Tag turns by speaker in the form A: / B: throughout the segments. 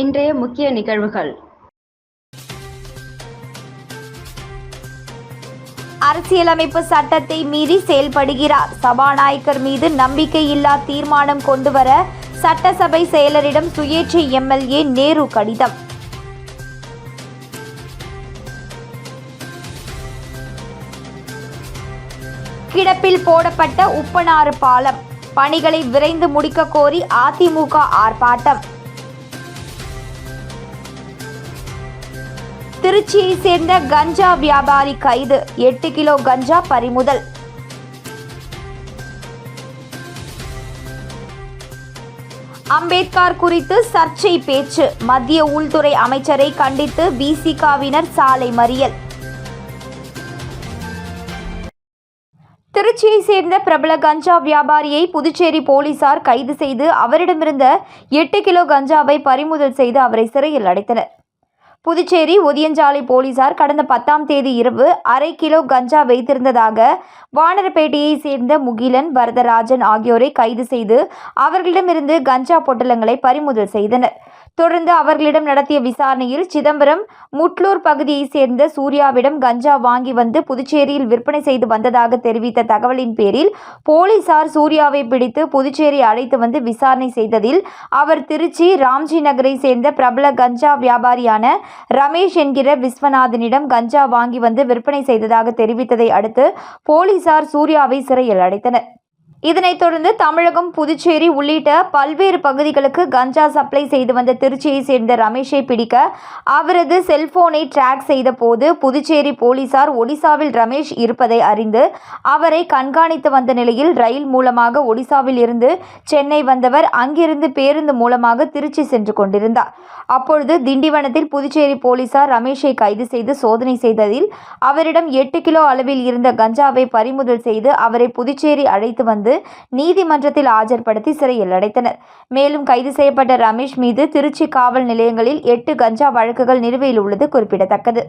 A: இன்றைய முக்கிய நிகழ்வுகள்.
B: அரசியலமைப்பு சட்டத்தை மீறி செயல்படுகிறார். சபாநாயகர் மீது நம்பிக்கையில்லா தீர்மானம் கொண்டுவர சட்டசபை செயலரிடம் சுயேட்சை எம்எல்ஏ நேரு கடிதம். கிடப்பில் போடப்பட்ட உப்பனாறு பாலம். பணிகளை விரைந்து முடிக்க கோரி அதிமுக ஆர்ப்பாட்டம். திருச்சியை சேர்ந்த கஞ்சா வியாபாரி கைது. எட்டு கிலோ கஞ்சா பறிமுதல். அம்பேத்கர் குறித்து சர்ச்சை பேச்சு. மத்திய உள்துறை அமைச்சரை கண்டித்து பிசிகாவினர் சாலை மறியல். திருச்சியை சேர்ந்த பிரபல கஞ்சா வியாபாரியை புதுச்சேரி போலீசார் கைது செய்து அவரிடமிருந்த எட்டு கிலோ கஞ்சாவை பறிமுதல் செய்து அவரை சிறையில் அடைத்தனர். புதுச்சேரி ஒதியஞ்சாலை போலீசார் கடந்த பத்தாம் தேதி இரவு அரை கிலோ கஞ்சா வைத்திருந்ததாக வானரப்பேட்டையை சேர்ந்த முகிலன் வரதராஜன் ஆகியோரை கைது செய்து அவர்களிடமிருந்து கஞ்சா பொட்டலங்களை பறிமுதல் செய்தனர். தொடர்ந்து அவர்களிடம் நடத்திய விசாரணையில் சிதம்பரம் முட்லூர் பகுதியை சேர்ந்த சூர்யாவிடம் கஞ்சா வாங்கி வந்து புதுச்சேரியில் விற்பனை செய்து வந்ததாக தெரிவித்த தகவலின் பேரில் போலீசார் சூர்யாவை பிடித்து புதுச்சேரி அழைத்து வந்து விசாரணை செய்ததில் அவர் திருச்சி ராம்ஜி நகரை சேர்ந்த பிரபல கஞ்சா வியாபாரியான ரமேஷ் என்கிற விஸ்வநாதனிடம் கஞ்சா வாங்கி வந்து விற்பனை செய்ததாக தெரிவித்ததை அடுத்து போலீசார் சூர்யாவை சிறையில் அடைத்தனர். இதனைத் தொடர்ந்து தமிழகம் புதுச்சேரி உள்ளிட்ட பல்வேறு பகுதிகளுக்கு கஞ்சா சப்ளை செய்து வந்த திருச்சியை சேர்ந்த ரமேஷை பிடிக்க அவரது செல்போனை ட்ராக் செய்த போது புதுச்சேரி போலீசார் ஒடிசாவில் ரமேஷ் இருப்பதை அறிந்து அவரை கண்காணித்து வந்த நிலையில் ரயில் மூலமாக ஒடிசாவில் இருந்து சென்னை வந்தவர் அங்கிருந்து பேருந்து மூலமாக திருச்சி சென்று கொண்டிருந்தார். அப்பொழுது திண்டிவனத்தில் புதுச்சேரி போலீசார் ரமேஷை கைது செய்து சோதனை செய்ததில் அவரிடம் எட்டு கிலோ அளவில் இருந்த கஞ்சாவை பறிமுதல் செய்து அவரை புதுச்சேரி அழைத்து வந்து நீதிமன்றத்தில் ஆஜர்படுத்தி சிறையில் அடைத்தனர். மேலும் கைது செய்யப்பட்ட ரமேஷ் மீது திருச்சி காவல் நிலையங்களில் எட்டு கஞ்சா வழக்குகள் நிலுவையில் உள்ளது குறிப்பிடத்தக்கது.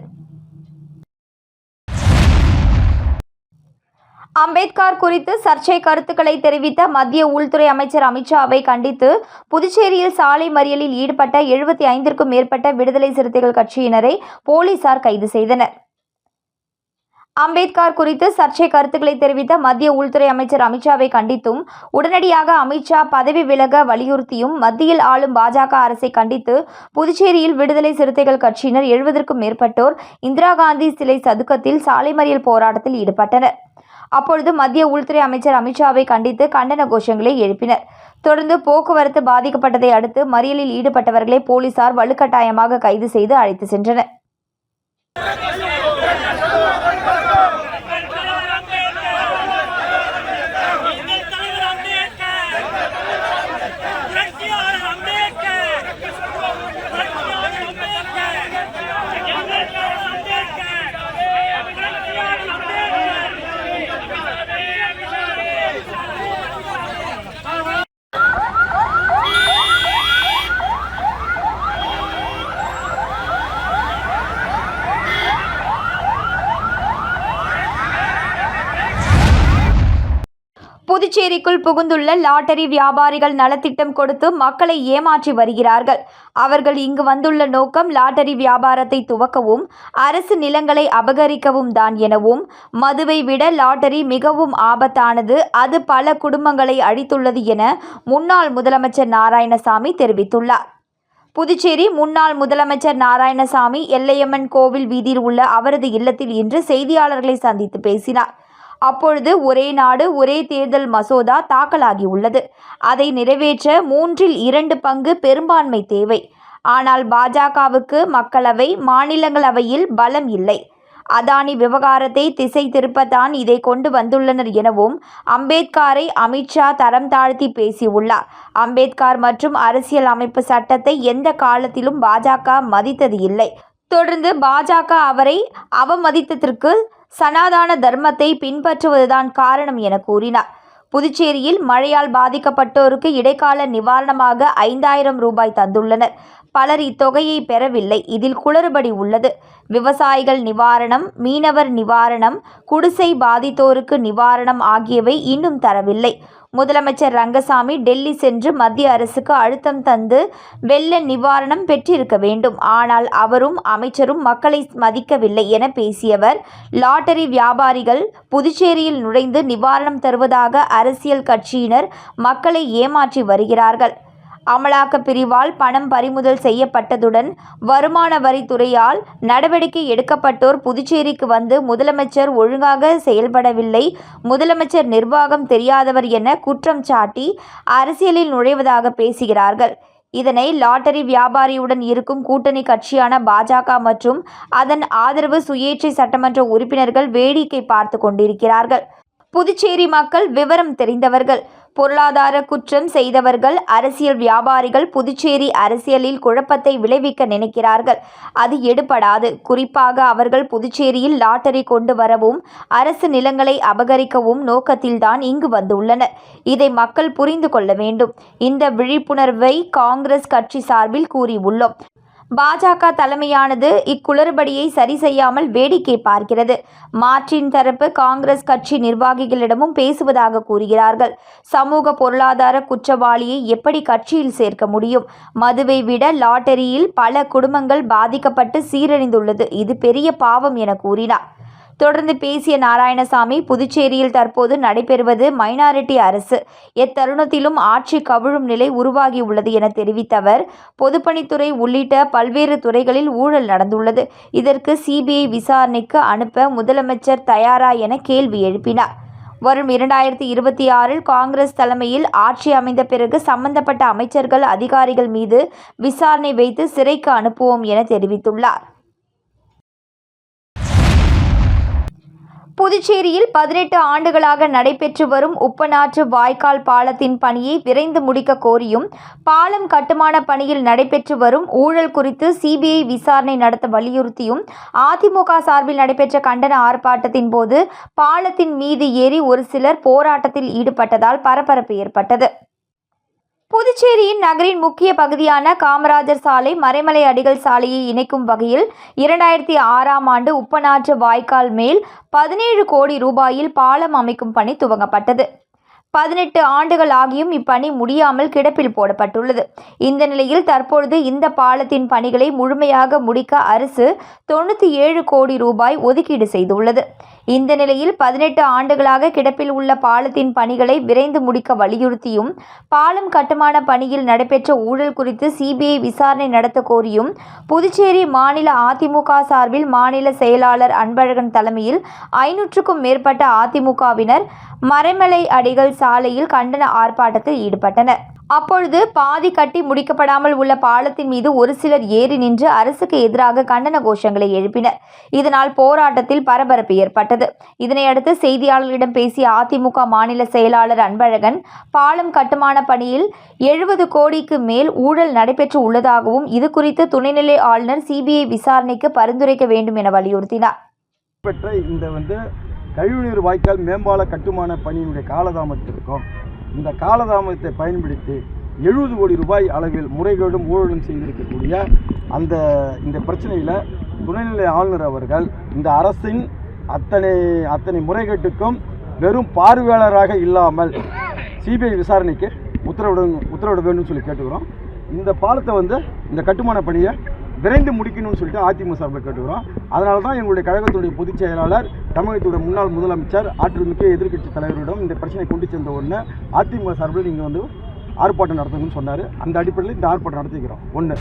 B: அம்பேத்கர் குறித்து சர்ச்சை கருத்துக்களை தெரிவித்த மத்திய உள்துறை அமைச்சர் அமித்ஷாவை கண்டித்து புதுச்சேரியில் சாலை மறியலில் ஈடுபட்ட எழுபத்தி ஐந்திற்கும் மேற்பட்ட விடுதலை சிறுத்தைகள் கட்சியினரை போலீசார் கைது செய்தனர். அம்பேத்கர் குறித்து சர்ச்சை கருத்துக்களை தெரிவித்த மத்திய உள்துறை அமைச்சர் அமித்ஷாவை கண்டித்தும் உடனடியாக அமித்ஷா பதவி விலக வலியுறுத்தியும் மத்தியில் ஆளும் பாஜக அரசை கண்டித்து புதுச்சேரியில் விடுதலை சிறுத்தைகள் கட்சியினர் எழுபதற்கும் மேற்பட்டோர் இந்திரா காந்தி சிலை சதுக்கத்தில் சாலை மறியல் போராட்டத்தில் ஈடுபட்டனர். அப்பொழுது மத்திய உள்துறை அமைச்சர் அமித்ஷாவை கண்டித்து கண்டன கோஷங்களை எழுப்பினர். தொடர்ந்து போக்குவரத்து பாதிக்கப்பட்டதை அடுத்து மறியலில் ஈடுபட்டவர்களை போலீசார் வலுக்கட்டாயமாக கைது செய்து அழைத்து சென்றனர்
C: எங்கள் தலைவர் அம்பேத்கர் புரட்சியாளர் அம்பேத்கர் புரட்சியாளர் அம்பேத்கர் எங்கள் தலைவர் அம்பேத்கர் புரட்சியாளர் அம்பேத்கர்
B: புதுச்சேரிக்குள் புகுந்துள்ள லாட்டரி வியாபாரிகள் நலத்திட்டம் கொடுத்து மக்களை ஏமாற்றி வருகிறார்கள். அவர்கள் இங்கு வந்துள்ள நோக்கம் லாட்டரி வியாபாரத்தை துவக்கவும் அரசு நிலங்களை அபகரிக்கவும் தான் எனவும் மதுவை விட லாட்டரி மிகவும் ஆபத்தானது அது பல குடும்பங்களை அழித்துள்ளது என முன்னாள் முதலமைச்சர் நாராயணசாமி தெரிவித்துள்ளார். புதுச்சேரி முன்னாள் முதலமைச்சர் நாராயணசாமி எல்லையம்மன் கோவில் வீதியில் உள்ள அவரது இல்லத்தில் இன்று செய்தியாளர்களை சந்தித்து பேசினார். அப்பொழுது ஒரே நாடு ஒரே தேர்தல் மசோதா தாக்கலாகியுள்ளது அதை நிறைவேற்ற மூன்றில் இரண்டு பங்கு பெரும்பான்மை தேவை. ஆனால் பாஜகவுக்கு மக்களவை மாநிலங்களவையில் பலம் இல்லை. அதானி விவகாரத்தை திசை திருப்பத்தான் இதை கொண்டு வந்துள்ளனர் எனவும் அம்பேத்கரை அமித்ஷா தரம் தாழ்த்தி பேசியுள்ளார். அம்பேத்கர் மற்றும் அரசியல் அமைப்பு சட்டத்தை எந்த காலத்திலும் பாஜக மதித்தது இல்லை. தொடர்ந்து பாஜக அவரை அவமதித்ததற்கு சனாதான தர்மத்தை பின்பற்றுவதுதான் காரணம் என கூறினார். புதுச்சேரியில் மழையால் பாதிக்கப்பட்டோருக்கு இடைக்கால நிவாரணமாக ஐந்தாயிரம் ரூபாய் தந்துள்ளனர். பலர் இத்தொகையை பெறவில்லை. இதில் குளறுபடி உள்ளது. விவசாயிகள் நிவாரணம் மீனவர் நிவாரணம் குடிசை பாதித்தோருக்கு நிவாரணம் ஆகியவை இன்னும் தரவில்லை. முதலமைச்சர் ரங்கசாமி டெல்லி சென்று மத்திய அரசுக்கு அழுத்தம் தந்து வெள்ள நிவாரணம் பெற்றிருக்க வேண்டும். ஆனால் அவரும் அமைச்சரும் மக்களை மதிக்கவில்லை என பேசியவர் லாட்டரி வியாபாரிகள் புதுச்சேரியில் நுழைந்து நிவாரணம் தருவதாக அரசியல் கட்சியினர் மக்களை ஏமாற்றி வருகிறார்கள். அமலாக்க பிரிவால் பணம் பறிமுதல் செய்யப்பட்டதுடன் வருமான வரித்துறையால் நடவடிக்கை எடுக்கப்பட்டோர் புதுச்சேரிக்கு வந்து முதலமைச்சர் ஒழுங்காக செயல்படவில்லை. முதலமைச்சர் நிர்வாகம் தெரியாதவர் என குற்றம் சாட்டி அரசியலில் நுழைவதாக பேசுகிறார்கள். இதனை லாட்டரி வியாபாரியுடன் இருக்கும் கூட்டணி கட்சியான பாஜக மற்றும் அதன் ஆதரவு சுயேட்சை சட்டமன்ற உறுப்பினர்கள் வேடிக்கை பார்த்து கொண்டிருக்கிறார்கள். புதுச்சேரி மக்கள் விவரம் தெரிந்தவர்கள். பொருளாதார குற்றம் செய்தவர்கள் அரசியல் வியாபாரிகள் புதுச்சேரி அரசியலில் குழப்பத்தை விளைவிக்க நினைக்கிறார்கள். அது எடுபடாது. குறிப்பாக அவர்கள் புதுச்சேரியில் லாட்டரி கொண்டு வரவும் அரசு நிலங்களை அபகரிக்கவும் நோக்கத்தில்தான் இங்கு வந்துள்ளனர். இதை மக்கள் புரிந்து கொள்ள வேண்டும். இந்த விழிப்புணர்வை காங்கிரஸ் கட்சி சார்பில் கூறியுள்ளோம். பாஜக தலைமையானது இக்குளறுபடியை சரி செய்யாமல் வேடிக்கை பார்க்கிறது. மாற்றின் தரப்பு காங்கிரஸ் கட்சி நிர்வாகிகளிடமும் பேசுவதாக கூறுகிறார்கள். சமூக பொருளாதார குற்றவாளியை எப்படி கட்சியில் சேர்க்க முடியும்? மதுவை விட லாட்டரியில் பல குடும்பங்கள் பாதிக்கப்பட்டு சீரழிந்துள்ளது. இது பெரிய பாவம் என கூறினார். தொடர்ந்து பேசிய நாராயணசாமி புதுச்சேரியில் தற்போது நடைபெறுவது மைனாரிட்டி அரசு. எத்தருணத்திலும் ஆட்சி கவிழும் நிலை உருவாகியுள்ளது என தெரிவித்த அவர் பொதுப்பணித்துறை உள்ளிட்ட பல்வேறு துறைகளில் ஊழல் நடந்துள்ளது. இதற்கு சிபிஐ விசாரணைக்கு அனுப்ப முதலமைச்சர் தயாரா என கேள்வி எழுப்பினார். வரும் இரண்டாயிரத்தி இருபத்தி ஆறில் காங்கிரஸ் தலைமையில் ஆட்சி அமைந்த பிறகு சம்பந்தப்பட்ட அமைச்சர்கள் அதிகாரிகள் மீது விசாரணை வைத்து சிறைக்கு அனுப்புவோம் என தெரிவித்துள்ளார். புதுச்சேரியில் பதினெட்டு ஆண்டுகளாக நடைபெற்று வரும் உப்பநாற்று வாய்க்கால் பாலத்தின் பணியை விரைந்து முடிக்க கோரியும் பாலம் கட்டுமான பணியில் நடைபெற்று வரும் ஊழல் குறித்து சிபிஐ விசாரணை நடத்த வலியுறுத்தியும் அதிமுக சார்பில் நடைபெற்ற கண்டன ஆர்ப்பாட்டத்தின் போது பாலத்தின் மீது ஏறி ஒரு சிலர் போராட்டத்தில் ஈடுபட்டதால் பரபரப்பு ஏற்பட்டது. புதுச்சேரியின் நகரின் முக்கிய பகுதியான காமராஜர் சாலை மறைமலை அடிகள் சாலையை இணைக்கும் வகையில் இரண்டாயிரத்தி ஆறாம் ஆண்டு உப்பநாற்று வாய்க்கால் மேல் பதினேழு கோடி ரூபாயில் பாலம் அமைக்கும் பணி துவங்கப்பட்டது. பதினெட்டு ஆண்டுகள் ஆகியும் இப்பணி முடியாமல் கிடப்பில் போடப்பட்டுள்ளது. இந்த நிலையில் தற்பொழுது இந்த பாலத்தின் பணிகளை முழுமையாக முடிக்க அரசு தொண்ணூற்றி ஏழு கோடி ரூபாய் ஒதுக்கீடு செய்துள்ளது. இந்த நிலையில் பதினெட்டு ஆண்டுகளாக கிடப்பில் உள்ள பாலத்தின் பணிகளை விரைந்து முடிக்க வலியுறுத்தியும் பாலம் கட்டுமான பணியில் நடைபெற்ற ஊழல் குறித்து சிபிஐ விசாரணை நடத்த கோரியும் புதுச்சேரி மாநில அதிமுக சார்பில் மாநில செயலாளர் அன்பழகன் தலைமையில் ஐநூற்றுக்கும் மேற்பட்ட அதிமுகவினர் மறைமலை அடிகள் சாலையில் கண்டன ஆர்ப்பாட்டத்தில் ஈடுபட்டனர். அப்பொழுது பாதி கட்டி முடிக்கப்படாமல் உள்ள பாலத்தின் மீது ஒரு சிலர் ஏறி நின்று அரசுக்கு எதிராக கண்டன கோஷங்களை எழுப்பினர். இதனால் போராட்டத்தில் பரபரப்பு ஏற்பட்டது. இதனையடுத்து செய்தியாளர்களிடம் பேசிய அதிமுக மாநில செயலாளர் அன்பழகன் பாலம் கட்டுமான பணியில் எழுபது கோடிக்கு மேல் ஊழல் நடைபெற்று உள்ளதாகவும் இது குறித்து துணைநிலை ஆளுநர் சிபிஐ விசாரணைக்கு பரிந்துரைக்க வேண்டும் என வலியுறுத்தினார்.
A: இந்த வந்து கழிவுநீர் வாய்க்கால் மேம்பால கட்டுமான பணியினுடைய காலதாமத்திற்கும் இந்த காலதாமத்தை பயன்படுத்தி எழுபது கோடி ரூபாய் அளவில் முறைகேடும் ஊழலும் செய்திருக்கக்கூடிய அந்த இந்த பிரச்சனையில் துணைநிலை ஆளுநர் அவர்கள் இந்த அரசின் அத்தனை அத்தனை முறைகேட்டுக்கும் வெறும் பார்வையாளராக இல்லாமல் சிபிஐ விசாரணைக்கு உத்தரவிட உத்தரவிட வேண்டும் சொல்லி கேட்டுக்கிறோம். இந்த பாலத்தை வந்து இந்த கட்டுமான பணியை விரைந்து முடிக்கணும்னு சொல்லிட்டு அதிமுக சார்பில் கேட்டுக்கிறோம். அதனால தான் எங்களுடைய கழகத்துடைய பொதுச் செயலாளர் தமிழகத்துடைய முன்னாள் முதலமைச்சர் ஆற்றல்மிக்க எதிர்க்கட்சி தலைவரிடம் இந்த பிரச்சனை கொண்டு சென்ற உடனே அதிமுக சார்பில் நீங்கள் வந்து ஆர்ப்பாட்டம் நடத்துங்கன்னு சொன்னார். அந்த அடிப்படையில் இந்த ஆர்ப்பாட்டம் நடத்திக்கிறோம். ஒன்று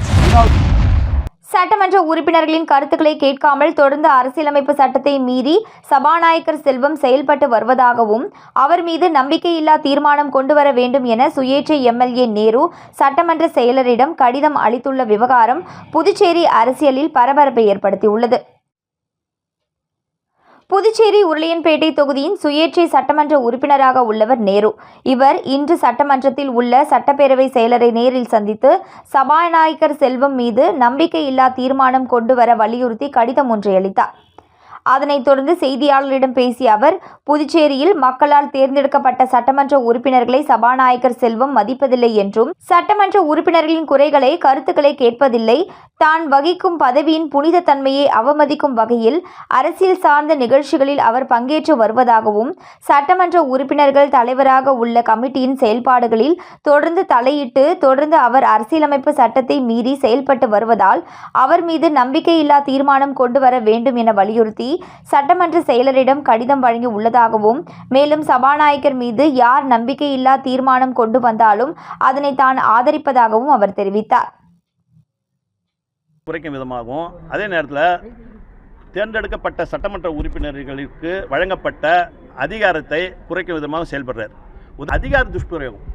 B: சட்டமன்ற உறுப்பினர்களின் கருத்துக்களை கேட்காமல் தொடர்ந்து அரசியலமைப்பு சட்டத்தை மீறி சபாநாயகர் செல்வம் செயல்பட்டு வருவதாகவும் அவர் மீது நம்பிக்கையில்லா தீர்மானம் கொண்டு வர வேண்டும் என சுயேட்சை எம்எல்ஏ நேரு சட்டமன்ற செயலரிடம் கடிதம் அளித்துள்ள விவகாரம் புதுச்சேரி அரசியலில் பரபரப்பை ஏற்படுத்தியுள்ளது. புதுச்சேரி உருளையன்பேட்டை தொகுதியின் சுயேட்சை சட்டமன்ற உறுப்பினராக உள்ளவர் நேரு. இவர் இன்று சட்டமன்றத்தில் உள்ள சட்டப்பேரவை செயலரை நேரில் சந்தித்து சபாநாயகர் செல்வம் மீது நம்பிக்கையில்லா தீர்மானம் கொண்டு வர வலியுறுத்தி கடிதம் ஒன்றை அளித்தார். அதனைத் தொடர்ந்து செய்தியாளர்களிடம் பேசிய அவர் புதுச்சேரியில் மக்களால் தேர்ந்தெடுக்கப்பட்ட சட்டமன்ற உறுப்பினர்களை சபாநாயகர் செல்வம் மதிப்பதில்லை என்றும் சட்டமன்ற உறுப்பினர்களின் குறைகளை கருத்துக்களை கேட்பதில்லை தான் வகிக்கும் பதவியின் புனித தன்மையை அவமதிக்கும் வகையில் அரசியல் சார்ந்த நிகழ்ச்சிகளில் அவர் பங்கேற்று வருவதாகவும் சட்டமன்ற உறுப்பினர்கள் தலைவராக உள்ள கமிட்டியின் செயல்பாடுகளில் தொடர்ந்து தலையிட்டு தொடர்ந்து அவர் அரசியலமைப்பு சட்டத்தை மீறி செயல்பட்டு வருவதால் அவர் மீது நம்பிக்கையில்லா தீர்மானம் கொண்டு வர வேண்டும் என வலியுறுத்தி சட்டமன்ற செயலரிடம் கடிதம் வழங்கி உள்ளதாகவும் மேலும் சபாநாயகர் மீது யார் நம்பிக்கையில்லா தீர்மானம் கொண்டு வந்தாலும் அதனை தான் ஆதரிப்பதாகவும் அவர் தெரிவித்தார்.
D: குறைக்கும் விதமாகவும் அதே நேரத்தில் தேர்ந்தெடுக்கப்பட்ட சட்டமன்ற உறுப்பினர்களுக்கு வழங்கப்பட்ட அதிகாரத்தை குறைக்கும் விதமாக செயல்படுறார். ஒரு அதிகார துஷ்பிரயோகம்.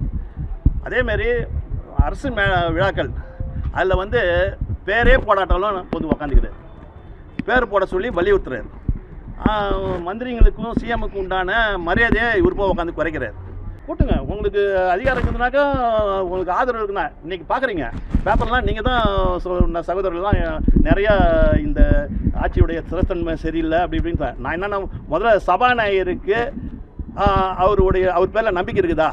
D: அதேமாரி அரசு மே விழாக்கள் அதில் வந்து பேரே போராட்டம்லாம் பொது உக்காந்துக்கிறார் பேர் போட சொல்லி வலியுறுத்துறாரு மந்திரிங்களுக்கும் சிஎம்முக்கும் உண்டான மரியாதையை இவர் போய் உட்காந்து குறைக்கிறார். கூட்டுங்க உங்களுக்கு அதிகாரம் இருக்குதுனாக்கா உங்களுக்கு ஆதரவு இருக்குண்ணா. இன்றைக்கி பார்க்குறீங்க பேப்பர்லாம் நீங்கள் தான் சொ- சகோதரர்கள்லாம் நிறையா இந்த ஆட்சியுடைய சிறத்தன்மை சரியில்லை அப்படி இப்படின்னு நான் என்னென்ன முதல்ல சபாநாயகருக்கு அவருடைய அவர் பேரில் நம்பிக்கை இருக்குதா?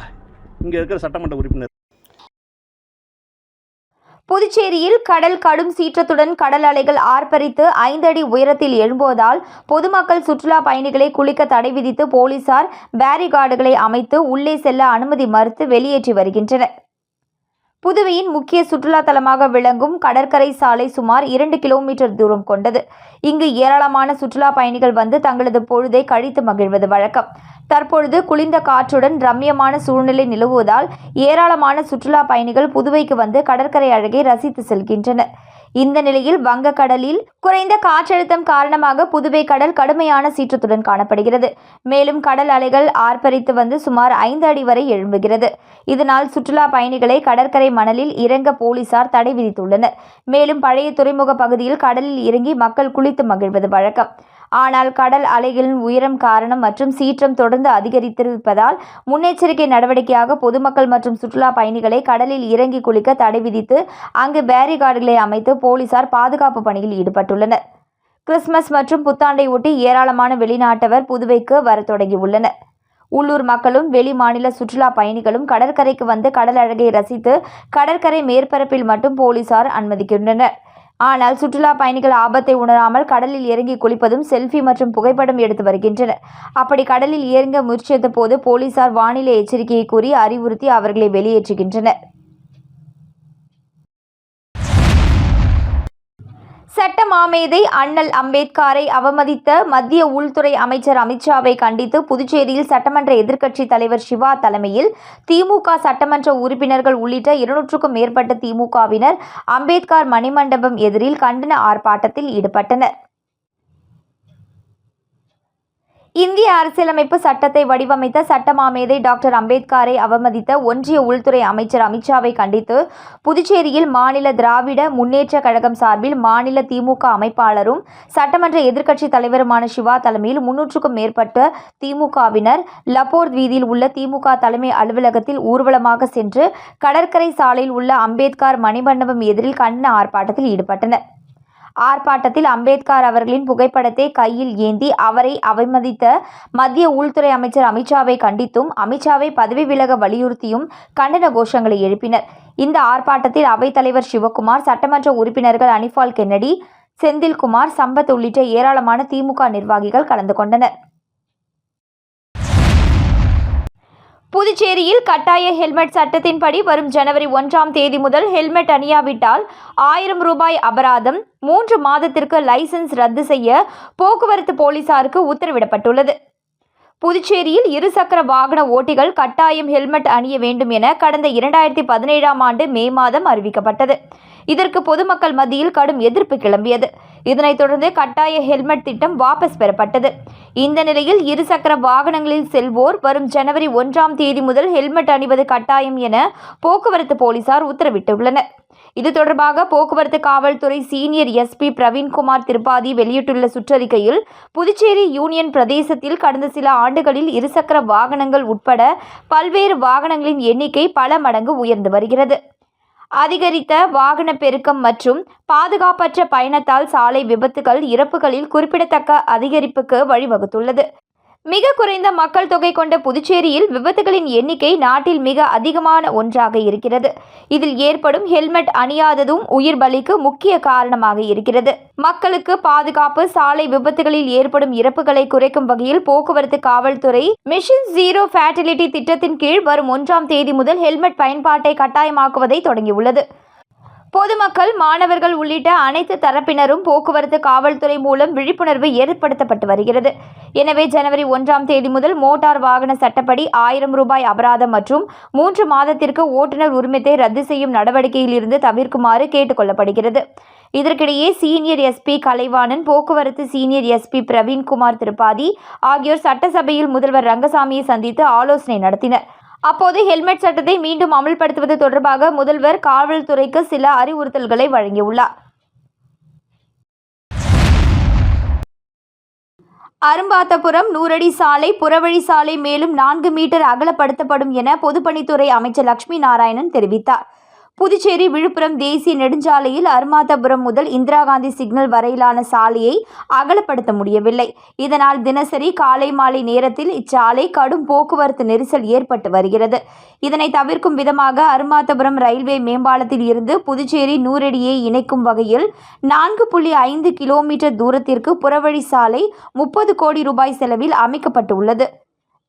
D: இங்கே இருக்கிற சட்டமன்ற உறுப்பினர்.
B: புதுச்சேரியில் கடல் கடும் சீற்றத்துடன் கடல் அலைகள் ஆர்ப்பரித்து ஐந்தடி உயரத்தில் எழும்புவதால் பொதுமக்கள் சுற்றுலா பயணிகளை குளிக்க தடை விதித்து போலீசார் பேரிகார்டுகளை அமைத்து உள்ளே செல்ல அனுமதி மறுத்து வெளியேற்றி வருகின்றனர். புதுவையின் முக்கிய சுற்றுலா தலமாக விளங்கும் கடற்கரை சாலை சுமார் இரண்டு கிலோமீட்டர் தூரம் கொண்டது. இங்கு ஏராளமான சுற்றுலா பயணிகள் வந்து தங்களது பொழுதை கழித்து மகிழ்வது வழக்கம். தற்பொழுது குளிர்ந்த காற்றுடன் ரம்மியமான சூழ்நிலை நிலவுவதால் ஏராளமான சுற்றுலா பயணிகள் புதுவைக்கு வந்து கடற்கரை அழகை ரசித்து செல்கின்றனர். இந்த நிலையில் வங்கக்கடலில் குறைந்த காற்றழுத்தம் காரணமாக புதுவை கடல் கடுமையான சீற்றத்துடன் காணப்படுகிறது. மேலும் கடல் அலைகள் ஆர்ப்பரித்து வந்து சுமார் ஐந்து அடி வரை எழும்புகிறது. இதனால் சுற்றுலா பயணிகளை கடற்கரை மணலில் இறங்க போலீசார் தடை விதித்துள்ளனர். மேலும் பழைய துறைமுக பகுதியில் கடலில் இறங்கி மக்கள் குளித்து மகிழ்வது வழக்கம். ஆனால் கடல் அலைகளின் உயரம் காரணம் மற்றும் சீற்றம் தொடர்ந்து அதிகரித்திருப்பதால் முன்னெச்சரிக்கை நடவடிக்கையாக பொதுமக்கள் மற்றும் சுற்றுலா பயணிகளை கடலில் இறங்கி குளிக்க தடை விதித்து அங்கு பேரிகார்டுகளை அமைத்து போலீசார் பாதுகாப்பு பணியில் ஈடுபட்டுள்ளனர். கிறிஸ்துமஸ் மற்றும் புத்தாண்டை ஒட்டி ஏராளமான வெளிநாட்டவர் புதுவைக்கு வரத் தொடங்கியுள்ளனர். உள்ளூர் மக்களும் வெளி மாநில சுற்றுலா பயணிகளும் கடற்கரைக்கு வந்து கடல் அழகை ரசித்து கடற்கரை மேற்பரப்பில் மட்டும் போலீசார் அனுமதிக்கின்றனர். ஆனால் சுற்றுலா பயணிகள் ஆபத்தை உணராமல் கடலில் இறங்கி குளிப்பதும் செல்ஃபி மற்றும் புகைப்படம் எடுத்து வருகின்றனர். அப்படி கடலில் இறங்க முயற்சித்த போது போலீசார் வானிலை எச்சரிக்கையை கூறி அறிவுறுத்தி அவர்களை வெளியேற்றுகின்றனர். சட்ட மாமேதை அண்ணல் அம்பேத்கரை அவமதித்த மத்திய உள்துறை அமைச்சர் அமித்ஷாவை கண்டித்து புதுச்சேரியில் சட்டமன்ற எதிர்க்கட்சித் தலைவர் சிவா தலைமையில் திமுக சட்டமன்ற உறுப்பினர்கள் உள்ளிட்ட இருநூற்றுக்கும் மேற்பட்ட திமுகவினர் அம்பேத்கர் மணிமண்டபம் எதிரில் கண்டன ஆர்ப்பாட்டத்தில் ஈடுபட்டனர். இந்திய அரசியலமைப்பு சட்டத்தை வடிவமைத்த சட்டமாமேதை டாக்டர் அம்பேத்கரை அவமதித்த ஒன்றிய உள்துறை அமைச்சர் அமித்ஷாவை கண்டித்து புதுச்சேரியில் மாநில திராவிட முன்னேற்றக் கழகம் சார்பில் மாநில திமுக அமைப்பாளரும் சட்டமன்ற எதிர்க்கட்சித் தலைவருமான சிவா தலைமையில் முன்னூற்றுக்கும் மேற்பட்ட திமுகவினர் லப்போர்த் வீதியில் உள்ள திமுக தலைமை அலுவலகத்தில் ஊர்வலமாக சென்று கடற்கரை சாலையில் உள்ள அம்பேத்கர் மணிமண்டபம் எதிரில் கண்ண ஆர்ப்பாட்டத்தில் ஈடுபட்டனர். ஆர்ப்பாட்டத்தில் அம்பேத்கர் அவர்களின் புகைப்படத்தை கையில் ஏந்தி அவரை அவமதித்த மத்திய உள்துறை அமைச்சர் அமித்ஷாவை கண்டித்தும் அமித்ஷாவை பதவி விலக வலியுறுத்தியும் கண்டன கோஷங்களை எழுப்பினர். இந்த ஆர்ப்பாட்டத்தில் அவைத்தலைவர் சிவகுமார் சட்டமன்ற உறுப்பினர்கள் அனிஃபால் கென்னடி செந்தில்குமார் சம்பத் உள்ளிட்ட ஏராளமான திமுக நிர்வாகிகள் கலந்து கொண்டனர். புதுச்சேரியில் கட்டாய ஹெல்மெட் சட்டத்தின்படி வரும் ஜனவரி ஒன்றாம் தேதி முதல் ஹெல்மெட் அணியாவிட்டால் ஆயிரம் ரூபாய் அபராதம் மூன்று மாதத்திற்கு லைசன்ஸ் ரத்து செய்ய போக்குவரத்து போலீசாருக்கு உத்தரவிடப்பட்டுள்ளது. புதுச்சேரியில் இருசக்கர வாகன ஓட்டிகள் கட்டாயம் ஹெல்மெட் அணிய வேண்டும் என கடந்த இரண்டாயிரத்தி பதினேழாம் ஆண்டு மே மாதம் அறிவிக்கப்பட்டது. இதற்கு பொதுமக்கள் மத்தியில் கடும் எதிர்ப்பு கிளம்பியது. இதனைத் தொடர்ந்து கட்டாய ஹெல்மெட் திட்டம் வாபஸ் பெறப்பட்டது. இந்த நிலையில் இருசக்கர வாகனங்களில் செல்வோர் வரும் ஜனவரி ஒன்றாம் தேதி முதல் ஹெல்மெட் அணிவது கட்டாயம் என போக்குவரத்து போலீசார் உத்தரவிட்டுள்ளனர். இது தொடர்பாக போக்குவரத்து காவல்துறை சீனியர் எஸ்பி பிரவீன்குமார் திரிபாதி வெளியிட்டுள்ள சுற்றறிக்கையில் புதுச்சேரி யூனியன் பிரதேசத்தில் கடந்த சில ஆண்டுகளில் இருசக்கர வாகனங்கள் உட்பட பல்வேறு வாகனங்களின் எண்ணிக்கை பல மடங்கு உயர்ந்து வருகிறது. அதிகரித்த வாகன பெருக்கம் மற்றும் பாதுகாப்பற்ற பயணத்தால் சாலை விபத்துகள் இறப்புகளில் குறிப்பிடத்தக்க அதிகரிப்புக்கு வழிவகுத்துள்ளது. மிக குறைந்த மக்கள் தொகை கொண்ட புதுச்சேரியில் விபத்துகளின் எண்ணிக்கை நாட்டில் மிக அதிகமான ஒன்றாக இருக்கிறது. இதில் ஏற்படும் ஹெல்மெட் அணியாததும் உயிர் பலிக்கு முக்கிய காரணமாக இருக்கிறது. மக்களுக்கு பாதுகாப்பு சாலை விபத்துகளில் ஏற்படும் இறப்புகளை குறைக்கும் வகையில் போக்குவரத்து காவல்துறை மிஷன் ஜீரோ ஃபேட்டிலிட்டி திட்டத்தின் கீழ் வரும் ஒன்றாம் தேதி முதல் ஹெல்மெட் பயன்பாட்டை கட்டாயமாக்குவதை தொடங்கியுள்ளது. பொதுமக்கள் மாணவர்கள் உள்ளிட்ட அனைத்து தரப்பினரும் போக்குவரத்து காவல்துறை மூலம் விழிப்புணர்வு ஏற்படுத்தப்பட்டு வருகிறது. எனவே ஜனவரி ஒன்றாம் தேதி முதல் மோட்டார் வாகன சட்டப்படி ஆயிரம் ரூபாய் அபராதம் மற்றும் மூன்று மாதத்திற்கு ஓட்டுநர் உரிமத்தை ரத்து செய்யும் நடவடிக்கையில் இருந்து தவிர்க்குமாறு கேட்டுக்கொள்ளப்படுகிறது. இதற்கிடையே சீனியர் எஸ்பி கலைவாணன் போக்குவரத்து சீனியர் எஸ்பி பிரவீன்குமார் திரிபாதி ஆகியோர் சட்டசபையில் முதல்வர் ரங்கசாமியை சந்தித்து ஆலோசனை நடத்தினர். அப்போது ஹெல்மெட் சட்டத்தை மீண்டும் அமல்படுத்துவது தொடர்பாக முதல்வர் காவல்துறைக்கு சில அறிவுறுத்தல்களை வழங்கியுள்ளார். அரும்பாத்தபுரம் நூறடி சாலை புறவழி சாலை மேலும் நான்கு மீட்டர் அகலப்படுத்தப்படும் என பொதுப்பணித்துறை அமைச்சர் லட்சுமி நாராயணன் தெரிவித்தார். புதுச்சேரி விழுப்புரம் தேசிய நெடுஞ்சாலையில் அருமாத்தபுரம் முதல் இந்திரா காந்தி சிக்னல் வரையிலான சாலையை அகலப்படுத்த முடியவில்லை. இதனால் தினசரி காலை மாலை நேரத்தில் இச்சாலை கடும் போக்குவரத்து நெரிசல் ஏற்பட்டு வருகிறது. இதனை தவிர்க்கும் விதமாக அருமாத்தபுரம் ரயில்வே மேம்பாலத்தில் இருந்து புதுச்சேரி நூறடியை இணைக்கும் வகையில் நான்கு புள்ளி ஐந்து கிலோமீட்டர் தூரத்திற்கு புறவழி சாலை முப்பது கோடி ரூபாய் செலவில் அமைக்கப்பட்டுள்ளது.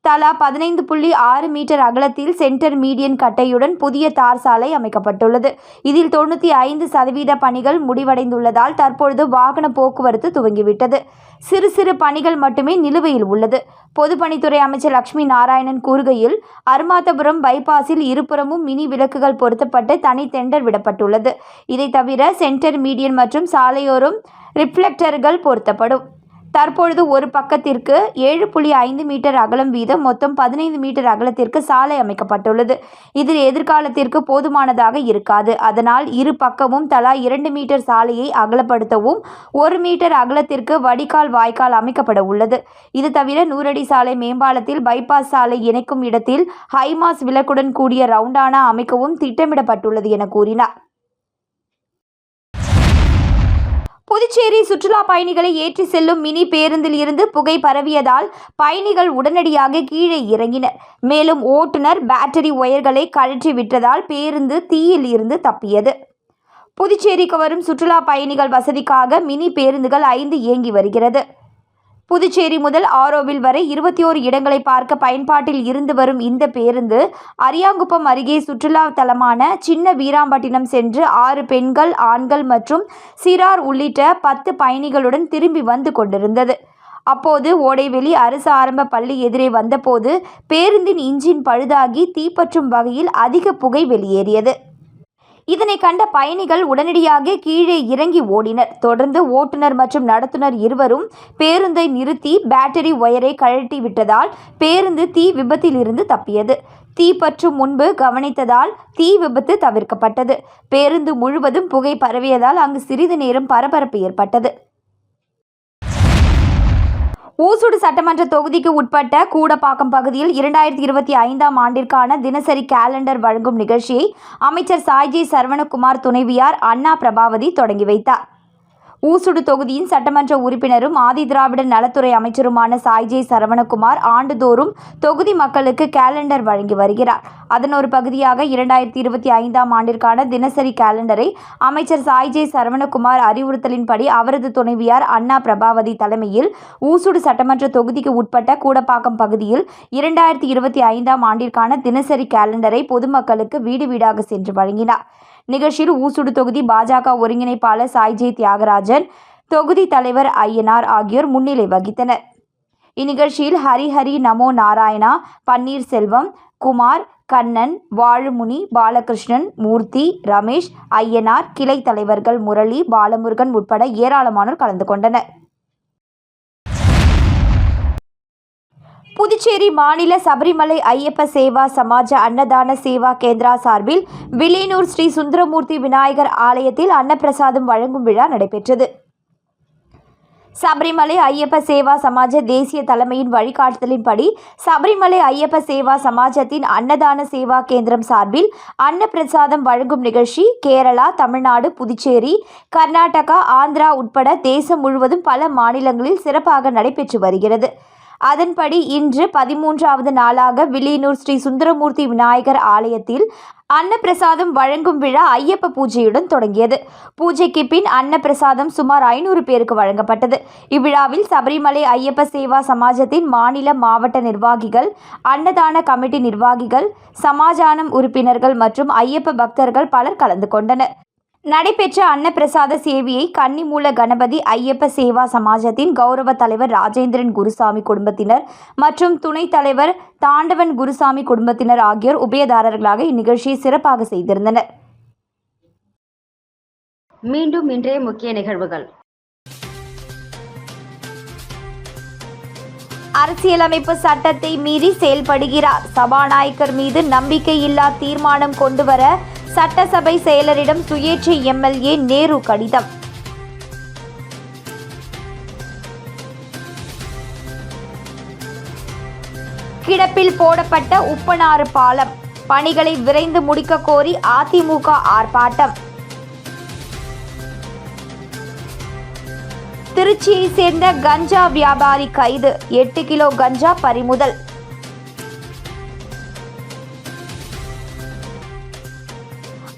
B: தலா பதினைந்து புள்ளி ஆறு மீட்டர் அகலத்தில் சென்டர் மீடியன் கட்டையுடன் புதிய தார் சாலை அமைக்கப்பட்டுள்ளது. இதில் தொண்ணூற்றி ஐந்து சதவீத பணிகள் முடிவடைந்துள்ளதால் தற்பொழுது வாகன போக்குவரத்து துவங்கிவிட்டது. சிறு சிறு பணிகள் மட்டுமே நிலுவையில் உள்ளது. பொதுப்பணித்துறை அமைச்சர் லட்சுமி நாராயணன் கூறுகையில் அருமாத்தபுரம் பைபாஸில் இருபுறமும் மினி விளக்குகள் பொருத்தப்பட்டு தனி டெண்டர் விடப்பட்டுள்ளது. இதை தவிர சென்டர் மீடியன் மற்றும் சாலையோரம் ரிஃப்ளெக்டர்கள் பொருத்தப்படும். தற்பொழுது ஒரு பக்கத்திற்கு ஏழு புள்ளி ஐந்து மீட்டர் அகலம் வீதம் மொத்தம் பதினைந்து மீட்டர் அகலத்திற்கு சாலை அமைக்கப்பட்டுள்ளது. இதில் எதிர்காலத்திற்கு போதுமானதாக இருக்காது. அதனால் இரு பக்கமும் தலா இரண்டு மீட்டர் சாலையை அகலப்படுத்தவும் ஒரு மீட்டர் அகலத்திற்கு வடிகால் வாய்க்கால் அமைக்கப்பட உள்ளது இது தவிர நூறடி சாலை மேம்பாலத்தில் பைபாஸ் சாலை இணைக்கும் இடத்தில் ஹைமாஸ் விளக்குடன் கூடிய ரவுண்டானா அமைக்கவும் திட்டமிடப்பட்டுள்ளது என கூறினார். புதுச்சேரி சுற்றுலா பயணிகளை ஏற்றி செல்லும் மினி பேருந்தில் இருந்து புகை பரவியதால் பயணிகள் உடனடியாக கீழே இறங்கினர். மேலும் ஓட்டுநர் பேட்டரி ஒயர்களை கழற்றி விட்டதால் பேருந்து தீயில் இருந்து தப்பியது. புதுச்சேரிக்கு வரும் சுற்றுலா பயணிகள் வசதிக்காக மினி பேருந்துகள் ஐந்து இயங்கி வருகிறது. புதுச்சேரி முதல் ஆரோவில் வரை இருபத்தி ஓரு இடங்களை பார்க்க பயன்பாட்டில் இருந்து வரும் இந்த பேருந்து அரியாங்குப்பம் அருகே சுற்றுலா தலமான சின்ன வீராம்பட்டினம் சென்று ஆறு பெண்கள் ஆண்கள் மற்றும் சிறார் உள்ளிட்ட பத்து பயணிகளுடன் திரும்பி வந்து கொண்டிருந்தது. அப்போது ஓடைவெளி அரசு ஆரம்ப பள்ளி எதிரே வந்தபோது பேருந்தின் இன்ஜின் பழுதாகி தீப்பற்றும் வகையில் அதிக புகை வெளியேறியது. இதனை கண்ட பயணிகள் உடனடியாக கீழே இறங்கி ஓடினர். தொடர்ந்து ஓட்டுநர் மற்றும் நடத்துனர் இருவரும் பேருந்தை நிறுத்தி பேட்டரி ஒயரை கழட்டி விட்டதால் பேருந்து தீ விபத்திலிருந்து தப்பியது. தீ முன்பு கவனித்ததால் தீ விபத்து தவிர்க்கப்பட்டது. பேருந்து முழுவதும் புகை பரவியதால் அங்கு சிறிது நேரம் பரபரப்பு ஏற்பட்டது. ஊசுடு சட்டமன்ற தொகுதிக்கு உட்பட்ட கூடப்பாக்கம் பகுதியில் இரண்டாயிரத்தி இருபத்தி ஐந்தாம் ஆண்டிற்கான தினசரி கேலண்டர் வழங்கும் நிகழ்ச்சியை அமைச்சர் சாய்ஜி சரவணகுமார் துணைவியார் அண்ணா பிரபாவதி தொடங்கி வைத்தார். ஊசுடு தொகுதியின் சட்டமன்ற உறுப்பினரும் ஆதிதிராவிடர் நலத்துறை அமைச்சருமான சாய்ஜே சரவணகுமார் ஆண்டுதோறும் தொகுதி மக்களுக்கு கேலண்டர் வழங்கி வருகிறார். அதன் ஒரு பகுதியாக இரண்டாயிரத்தி இருபத்தி ஐந்தாம் ஆண்டிற்கான தினசரி கேலண்டரை அமைச்சர் சாய்ஜே சரவணகுமார் அறிவுறுத்தலின்படி அவரது துணைவியார் அண்ணா பிரபாவதி தலைமையில் ஊசுடு சட்டமன்ற தொகுதிக்கு உட்பட்ட கூடப்பாக்கம் பகுதியில் இரண்டாயிரத்தி இருபத்தி ஐந்தாம் ஆண்டிற்கான தினசரி கேலண்டரை பொதுமக்களுக்கு வீடு வீடாக சென்று வழங்கினார். நிகழ்ச்சியில் ஊசுடு தொகுதி பாஜக ஒருங்கிணைப்பாளர் சாய்ஜே தியாகராஜன் தொகுதி தலைவர் ஐயனார் ஆகியோர் முன்னிலை வகித்தனர். இந்நிகழ்ச்சியில் ஹரிஹரி நமோ நாராயணா பன்னீர்செல்வம் குமார் கண்ணன் வாழுமுனி பாலகிருஷ்ணன் மூர்த்தி ரமேஷ் ஐயனார் கிளை தலைவர்கள் முரளி பாலமுருகன் உட்பட ஏராளமானோர் கலந்து கொண்டனர். புதுச்சேரி மாநில சபரிமலை ஐயப்ப சேவா சமாஜ அன்னதான சேவா கேந்திரா சார்பில் வில்லியனூர் ஸ்ரீ சுந்தரமூர்த்தி விநாயகர் ஆலயத்தில் அன்னப்பிரசாதம் வழங்கும் விழா நடைபெற்றது. சபரிமலை ஐயப்ப சேவா சமாஜ தேசிய தலைமையின் வழிகாட்டுதலின்படி சபரிமலை ஐயப்ப சேவா சமாஜத்தின் அன்னதான சேவா கேந்திரம் சார்பில் அன்னப்பிரசாதம் வழங்கும் நிகழ்ச்சி கேரளா தமிழ்நாடு புதுச்சேரி கர்நாடகா ஆந்திரா உட்பட தேசம் முழுவதும் பல மாநிலங்களில் சிறப்பாக நடைபெற்று வருகிறது. அதன்படி இன்று பதிமூன்றாவது நாளாக வில்லியனூர் ஸ்ரீ சுந்தரமூர்த்தி விநாயகர் ஆலயத்தில் அன்னப்பிரசாதம் வழங்கும் விழா ஐயப்ப பூஜையுடன் தொடங்கியது. பூஜைக்கு பின் அன்னப்பிரசாதம் சுமார் ஐநூறு பேருக்கு வழங்கப்பட்டது. இவ்விழாவில் சபரிமலை ஐயப்ப சேவா சமாஜத்தின் மாநில மாவட்ட நிர்வாகிகள் அன்னதான கமிட்டி நிர்வாகிகள் சமாஜானம் உறுப்பினர்கள் மற்றும் ஐயப்ப பக்தர்கள் பலர் கலந்து கொண்டனர். நடைபெற்ற அன்னப்பிரசாத சேவையை கன்னிமூல கணபதி ஐயப்ப சேவா சமாஜத்தின் கௌரவ தலைவர் ராஜேந்திரன் குருசாமி குடும்பத்தினர் மற்றும் துணைத் தலைவர் தாண்டவன் குருசாமி குடும்பத்தினர் ஆகியோர் உபயதாரர்களாக இந்நிகழ்ச்சியை சிறப்பாக செய்திருந்தனர்.
E: மீண்டும் இன்றைய முக்கிய நிகழ்வுகள்.
B: அரசியலமைப்பு சட்டத்தை மீறி செயல்படுகிறார். சபாநாயகர் மீது நம்பிக்கையில்லா தீர்மானம் கொண்டுவர சட்டசபை செயலரிடம் சுயேட்சை எம்எல்ஏ நேரு கடிதம். கிடப்பில் போடப்பட்ட உப்பனாறு பாலம். பணிகளை விரைந்து முடிக்க கோரி அதிமுக ஆர்ப்பாட்டம். திருச்சியை சேர்ந்த கஞ்சா வியாபாரி கைது. எட்டு கிலோ கஞ்சா பறிமுதல்.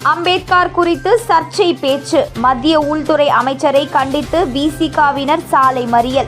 B: அம்பேத்கர் குறித்து சர்ச்சை பேச்சு. மத்திய உள்துறை அமைச்சரை கண்டித்து விசிகாவினர் சாலை மறியல்.